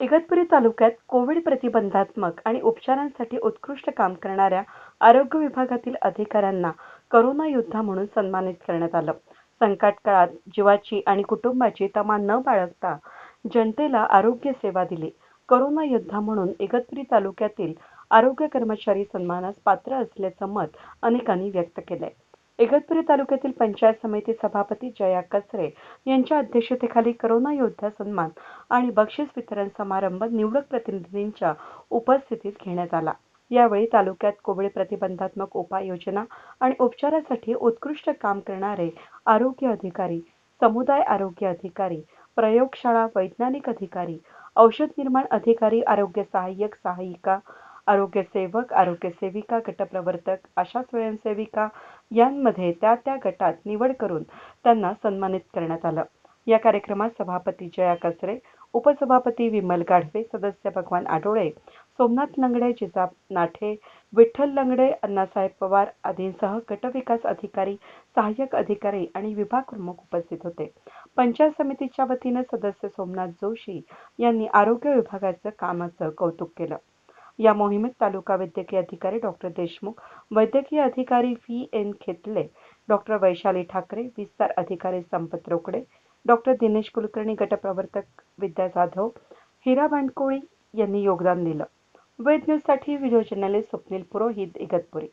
इगतपुरी तालुक्यात कोविड प्रतिबंधात्मक आणि उपचारांसाठी उत्कृष्ट काम करणाऱ्या आरोग्य विभागातील अधिकाऱ्यांना करोना योद्धा म्हणून सन्मानित करण्यात आलं. संकट काळात जीवाची आणि कुटुंबाची तमा न बाळगता जनतेला आरोग्य सेवा दिली. करोना योद्धा म्हणून इगतपुरी तालुक्यातील आरोग्य कर्मचारी सन्मानास पात्र असल्याचं मत अनेकांनी व्यक्त केलंय. इगतपुरी तालुक्यातील पंचायत समिती सभापती जया कसरे यांच्या अध्यक्षतेखाली करोना योद्धा सन्मान आणि बक्षीस वितरण समारंभ निवडक प्रतिनिधींच्या उपस्थितीत घेण्यात आला. यावेळी तालुक्यात कोविड प्रतिबंधात्मक उपाययोजना आणि उपचारासाठी उत्कृष्ट काम करणारे आरोग्य अधिकारी समुदाय आरोग्य अधिकारी प्रयोगशाळा वैज्ञानिक अधिकारी औषध निर्माण अधिकारी आरोग्य सहाय्यक सहाय्यिका आरोग्यसेवक आरोग्यसेविका गटप्रवर्तक आशा स्वयंसेविका यांमध्ये त्या त्या गटात निवड करून त्यांना सन्मानित करण्यात आलं. या कार्यक्रमात सभापती जया कचरे उपसभापती विमल गाढवे सदस्य भगवान आडोळे सोमनाथ लंगडे जिजाब नाठे विठ्ठल लंगडे अण्णासाहेब पवार आदींसह गटविकास अधिकारी सहाय्यक अधिकारी आणि विभाग प्रमुख उपस्थित होते. पंचायत समितीच्या वतीनं सदस्य सोमनाथ जोशी यांनी आरोग्य विभागाचं कामाचं कौतुक केलं. या मोहिमेत तालुका वैद्यकीय अधिकारी डॉक्टर देशमुख वैद्यकीय अधिकारी V. N. Khetale doctor Vaishali Thakare विस्तार अधिकारी संपत रोकडे डॉक्टर दिनेश कुलकर्णी गटप्रवर्तक विद्या जाधव हिरा बांडकोळी यांनी योगदान दिलं. वेद न्यूजसाठी व्हिडिओ जर्नलिस्ट स्वप्नील पुरोहित इगतपुरी.